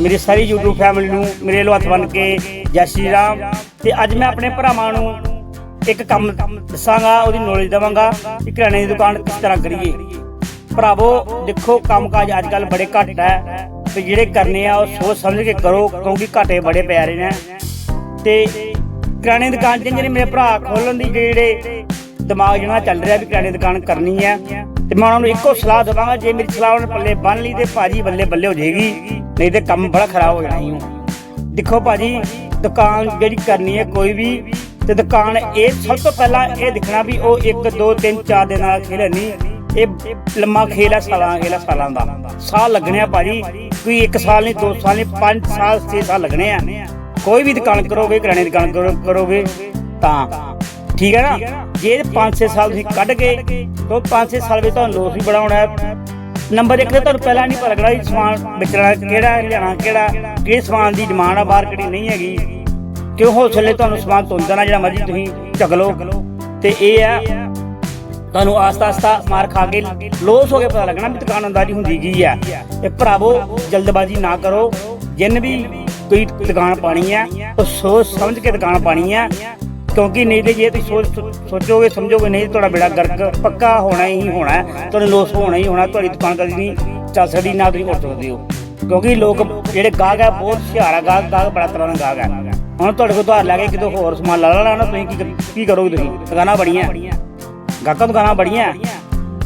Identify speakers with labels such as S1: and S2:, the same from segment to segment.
S1: ਮੇਰੀ ਸਾਰੀ YouTube family ਨੂੰ, ਮੇਰੇ ਲੋ ਹੱਥ ਬਣ ਕੇ, ਜੈ ਸ਼੍ਰੀ ਰਾਮ। ਤੇ ਅੱਜ ਮੈਂ ਆਪਣੇ ਭਰਾਵਾਂ ਨੂੰ ਇੱਕ ਕੰਮ ਦੱਸਾਂਗਾ, ਉਹਦੀ ਨੌਲੇਜ ਦੇਵਾਂਗਾ ਕਿ ਕਰਿਆਨੇ ਦੀ ਦੁਕਾਨ ਕਿਸ ਤਰ੍ਹਾਂ ਕਰੀਏ। ਭਰਾਵੋ, ਦੇਖੋ, ਕੰਮਕਾਜ ਅੱਜ ਕੱਲ ਬੜੇ ਘੱਟ ਹੈ। ਤੇ ਜਿਹੜੇ ਕਰਨੇ ਆ, ਉਹ ਸੋਚ ਸਮਝ ਕੇ ਕਰੋ, ਕਿਉਂਕਿ ਘਾਟੇ ਬੜੇ ਪੈ ਰਹੇ ਨੇ। ਤੇ ਕਰਿਆਨੇ ਦੀ ਦੁਕਾਨ ਜਿਹੜੇ ਮੇਰੇ ਭਰਾ ਖੋਲਣ ਦੀ ਜਿਹੜੇ ਦਿਮਾਗ ਜਿਹੜਾ ਚੱਲ ਰਿਹਾ ਵੀ ਕਰਿਆਨੇ ਦੀ ਦੁਕਾਨ ਕਰਨੀ ਹੈ ਤੇ ਮੈਂ ਉਹਨਾਂ ਨੂੰ ਇੱਕੋ ਸਲਾਹ ਦੇਵਾਂਗਾ, ਜੇ ਮੇਰੀ ਸਲਾਹ ਉਹਨਾਂ ਨੇ ਪੱਲੇ ਬੰਨ ਲਈ ਤੇ ਭਾਜੀ ਬੱਲੇ ਬੱਲੇ ਹੋ ਜਾਏਗੀ, ਨਹੀਂ ਤੇ ਕੰਮ ਬੜਾ ਖਰਾਬ ਹੋ ਜਾਣਾ ਹੀ ਦੇਖੋ ਭਾਜੀ, ਦੁਕਾਨ ਜਿਹੜੀ ਕਰਨੀ ਹੈ ਕੋਈ ਵੀ, ਤੇ ਦੁਕਾਨ ਇਹ ਸਭ ਤੋਂ ਪਹਿਲਾਂ ਇਹ ਦੇਖਣਾ ਵੀ ਉਹ 1 2 3 4 ਦੇ ਨਾਲ ਖੇਲ ਇਹ ਲੰਮਾ ਖੇਲ ਹੈ ਸਾਲਾਂ, ਖੇਲ ਹੈ ਸਾਲਾਂ ਦਾ। ਸਾਲ ਲੱਗਣੇ ਆ ਭਾਜੀ, ਕੋਈ 1 ਸਾਲ ਨਹੀਂ 2 ਸਾਲ ਨਹੀਂ 5 ਸਾਲ 6 ਸਾਲ ਲੱਗਣੇ ਆ। ਕੋਈ ਵੀ ਦੁਕਾਨ ਕਰੋਗੇ, ਕਰਿਆਨੇ ਦੀ ਦੁਕਾਨ ਕਰੋਗੇ, ਤਾਂ। ਠੀਕ ਹੈ ਨਾ? ਜੇ 5-6 ਸਾਲ ਤੁਸੀਂ ਕੱਢ ਕੇ, ਤਾਂ 5-6 ਸਾਲ ਵਿੱਚ ਤੁਹਾਨੂੰ ਲੋਸ ਵੀ ਬੜਾ ਹੋਣਾ ਹੈ। ਨੰਬਰ 1 ਤੇ ਤੁਹਾਨੂੰ ਪਹਿਲਾਂ ਨਹੀਂ ਪਤਾ ਲੱਗਣਾ ਵੀ ਸਮਾਨ ਵੇਚਣਾ ਕਿਹੜਾ ਲਿਆਣਾ ਕਿਹੜਾ ਕਿਹੜੇ ਸਮਾਨ ਦੀ ਡਿਮਾਂਡ ਆ, ਬਾਹਰ ਕਿਹੜੀ ਨਹੀਂ ਹੈਗੀ। ਕਿਉਂ ਹੌਸਲੇ ਤੁਹਾਨੂੰ ਸਮਾਨ ਤੁੰਦਾ ਨਾ ਜਿਹੜਾ ਮਰਜ਼ੀ ਤੁਸੀਂ ਚੱਕ ਲਓ। ਤੇ ਇਹ ਆ, ਤੁਹਾਨੂੰ ਆਸਤਾ ਆਸਤਾ ਮਾਰ ਖਾ ਕੇ ਲੋਸ ਹੋ ਕੇ ਪਤਾ ਲੱਗਣਾ ਵੀ ਦੁਕਾਨਦਾਰੀ ਹੁੰਦੀ ਕੀ ਆ। ਇਹ ਭਰਾਵੋ, ਜਲਦਬਾਜ਼ੀ ਨਾ ਕਰੋ। ਜਿੰਨ ਵੀ ਕੋਈ ਦੁਕਾਨ ਪਾਣੀ ਆ, ਉਹ ਸੋਚ ਸਮਝ ਕੇ ਦੁਕਾਨ ਪਾਣੀ ਆ। ਕਿਉਂਕਿ ਨਹੀਂ ਤੇ ਜੇ ਤੁਸੀਂ ਸੋਚ ਸੋਚੋਗੇ, ਸਮਝੋਗੇ, ਨਹੀਂ ਤੁਹਾਡਾ ਬੇੜਾ ਗਰਕ ਪੱਕਾ ਹੋਣਾ ਹੀ ਹੋਣਾ ਤੁਹਾਨੂੰ ਲੋਸ ਹੋਣਾ ਹੀ ਹੋਣਾ, ਤੁਹਾਡੀ ਦੁਕਾਨ ਕਦੀ ਨਹੀਂ ਚੱਲ ਸਕਦੀ, ਨਾ ਤੁਸੀਂ ਉੱਠ ਸਕਦੇ ਹੋ। ਕਿਉਂਕਿ ਲੋਕ ਜਿਹੜੇ ਗਾਹਕ ਹੈ, ਬਹੁਤ ਹੁਸ਼ਿਆਰਾ ਗਾਹਕ ਗਾਹਕ ਬੜਾ ਤਰ੍ਹਾਂ ਦਾ ਗਾਹਕ ਹੈ। ਹੁਣ ਤੁਹਾਡੇ ਕੋਲ ਧਾਰ ਲੈ ਕੇ ਕਿਤੇ ਹੋਰ ਸਮਾਨ ਲਾ ਲੈਣਾ, ਨਾ ਤੁਸੀਂ ਕੀ ਕੀ ਕਰੋਗੇ ਤੁਸੀਂ? ਦੁਕਾਨਾਂ ਬੜੀਆਂ। ਗਾਹਕਾਂ ਦੁਕਾਨਾਂ ਬੜੀਆਂ।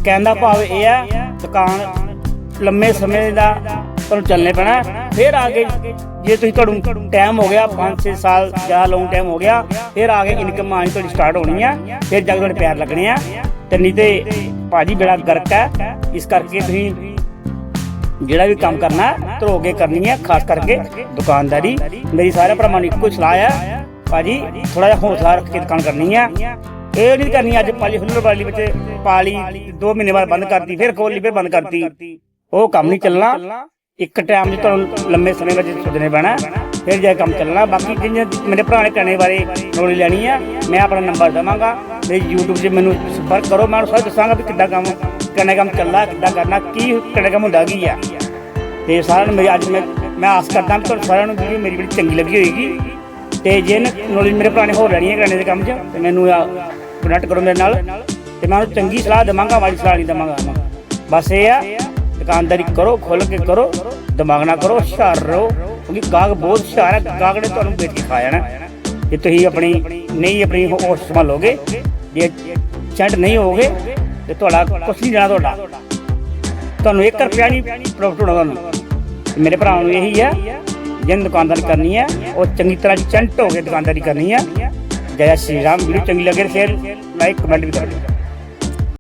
S1: ਕਹਿਣ ਦਾ ਭਾਵ ਇਹ ਆ ਦੁਕਾਨ ਲੰਮੇ ਸਮੇਂ ਦਾ ਤੁਹਾਨੂੰ ਚੱਲਣੇ ਪੈਣਾ ਫਿਰ ਆ ਕੇ ਜੇ ਤੁਸੀਂ ਤੁਹਾਨੂੰ ਟਾਈਮ ਹੋ ਗਿਆ 5-6 ਸਾਲ ਜਾਂ ਲੌਂਗ ਟਾਈਮ ਹੋ ਗਿਆ, ਫਿਰ ਆ ਕੇ ਇਨਕਮ ਆਣੀ ਤੁਹਾਡੀ ਸਟਾਰਟ ਹੋਣੀ ਆ, ਫਿਰ ਜਾ ਕੇ ਤੁਹਾਡੇ ਪੈਰ ਲੱਗਣੇ ਆ। ਤੇ ਨਹੀਂ ਤੇ ਭਾਜੀ ਬੇੜਾ ਗਰਕ ਹੈ। ਇਸ ਕਰਕੇ ਤੁਸੀਂ ਜਿਹੜਾ ਵੀ ਕੰਮ ਕਰਨਾ ਧਰੋ ਕੇ ਕਰਨੀ ਹੈ ਖਾਸ ਕਰਕੇ ਦੁਕਾਨਦਾਰੀ। ਮੇਰੀ ਸਾਰੇ ਭਰਾਵਾਂ ਨੂੰ ਇੱਕੋ ਸਲਾਹ ਹੈ ਭਾਜੀ ਥੋੜਾ ਜਿਹਾ ਹੌਸਲਾ ਰੱਖ ਕੇ ਦੁਕਾਨ ਕਰਨੀ ਹੈ ਇਹ ਨਹੀਂ ਕਰਨੀ, ਅੱਜ ਪਾਲੀ ਹੁੱਲਰ ਵਾਲੀ ਵਿੱਚ ਪਾਲੀ 2 ਮਹੀਨੇ ਬਾਅਦ ਬੰਦ ਕਰਤੀ, ਫਿਰ ਖੋਲੀ ਫਿਰ ਬੰਦ ਕਰਤੀ। ਉਹ ਕੰਮ ਨਹੀਂ ਚੱਲਣਾ। ਇੱਕ ਟਾਈਮ 'ਚ ਤੁਹਾਨੂੰ ਲੰਮੇ ਸਮੇਂ ਵਿੱਚ ਸੋਚਣੇ ਪੈਣਾ, ਫਿਰ ਜਾ ਕੰਮ ਚੱਲਣਾ। ਬਾਕੀ ਜਿੰਨੇ ਮੇਰੇ ਭਰਾ ਨੇ ਕਰਨੇ ਬਾਰੇ ਨੌਲੇਜ ਲੈਣੀ ਆ, ਮੈਂ ਆਪਣਾ ਨੰਬਰ ਦੇਵਾਂਗਾ। ਮੇਰੀ YouTube 'ਤੇ ਮੈਨੂੰ ਸੰਪਰਕ ਕਰੋ, ਮੈਂ ਤੁਹਾਨੂੰ ਸਾਰਾ ਦੱਸਾਂਗਾ ਵੀ ਕਿੱਦਾਂ ਕੰਮ, ਕਿੰਨਾ ਕੰਮ ਚੱਲਣਾ, ਕਿੱਦਾਂ ਕਰਨਾ, ਕੀ ਕਿੰਨਾ ਕੰਮ ਹੁੰਦਾ, ਕੀ ਆ। ਤੇ ਸਾਰਿਆਂ ਨੂੰ ਮੇਰੀ ਅੱਜ ਮੈਂ ਮੈਂ ਆਸ ਕਰਦਾ ਕਿ ਤੁਹਾਨੂੰ ਸਾਰਿਆਂ ਨੂੰ ਵੀਡੀਓ ਮੇਰੀ ਬੜੀ ਚੰਗੀ ਲੱਗੀ ਹੋਏਗੀ। ਤੇ ਜੇ ਨੌਲੇਜ ਮੇਰੇ ਭਰਾ ਨੇ ਹੋਰ ਲੈਣੀ ਹੈ ਕਰਨੇ ਦੇ ਕੰਮ 'ਚ, ਤੇ ਮੈਨੂੰ ਕਨੈਕਟ ਕਰੋ ਮੇਰੇ ਨਾਲ। ਤੇ ਮੈਂ ਉਹਨੂੰ ਚੰਗੀ ਸਲਾਹ ਦੇਵਾਂਗਾ, ਵਾਲੀ ਸਲਾਹ ਨਹੀਂ ਦੇਵਾਂਗਾ। ਬਸ ਇਹ ਆ ਦੁਕਾਨਦਾਰੀ ਕਰੋ ਖੁੱਲ ਕੇ ਕਰੋ, ਦਿਮਾਗ ਨਾਲ ਕਰੋ, ਹੁਸ਼ਿਆਰ ਰਹੋ, ਕਿਉਂਕਿ ਗਾਹਕ ਬਹੁਤ ਹੁਸ਼ਿਆਰ ਹੈ, ਗਾਹਕ ਨੇ ਤੁਹਾਨੂੰ ਵੇਚ ਕੇ ਖਾ ਜਾਣਾ। ਜੇ ਤੁਸੀਂ ਆਪਣੀ ਨਹੀਂ ਆਪਣੀ ਹੋਸ਼ ਸੰਭਾਲੋਗੇ, ਜੇ ਚੰਡ ਨਹੀਂ ਹੋਗੇ ਤੇ ਤੁਹਾਡਾ ਕੁਛ ਨਹੀਂ ਜਾਣਾ ਤੁਹਾਡਾ। ਤੁਹਾਨੂੰ 1 ਰੁਪਿਆ ਨਹੀਂ ਪ੍ਰੋਫਿਟ ਹੋਣਾ ਤੁਹਾਨੂੰ। ਮੇਰੇ ਭਰਾ ਨੂੰ ਇਹੀ ਹੈ ਜਿਹਨ ਦੁਕਾਨਦਾਰੀ ਕਰਨੀ ਹੈ, ਉਹ ਚੰਗੀ ਤਰ੍ਹਾਂ ਚੰਟ ਹੋ ਕੇ ਦੁਕਾਨਦਾਰੀ ਕਰਨੀ ਹੈ। ਜੈ ਸ਼੍ਰੀ ਰਾਮ, ਵੀਡੀਓ ਚੰਗੀ ਲੱਗੇ ਸ਼ੇਅਰ ਲਾਈਕ ਕਮੈਂਟ ਵੀ ਕਰੋ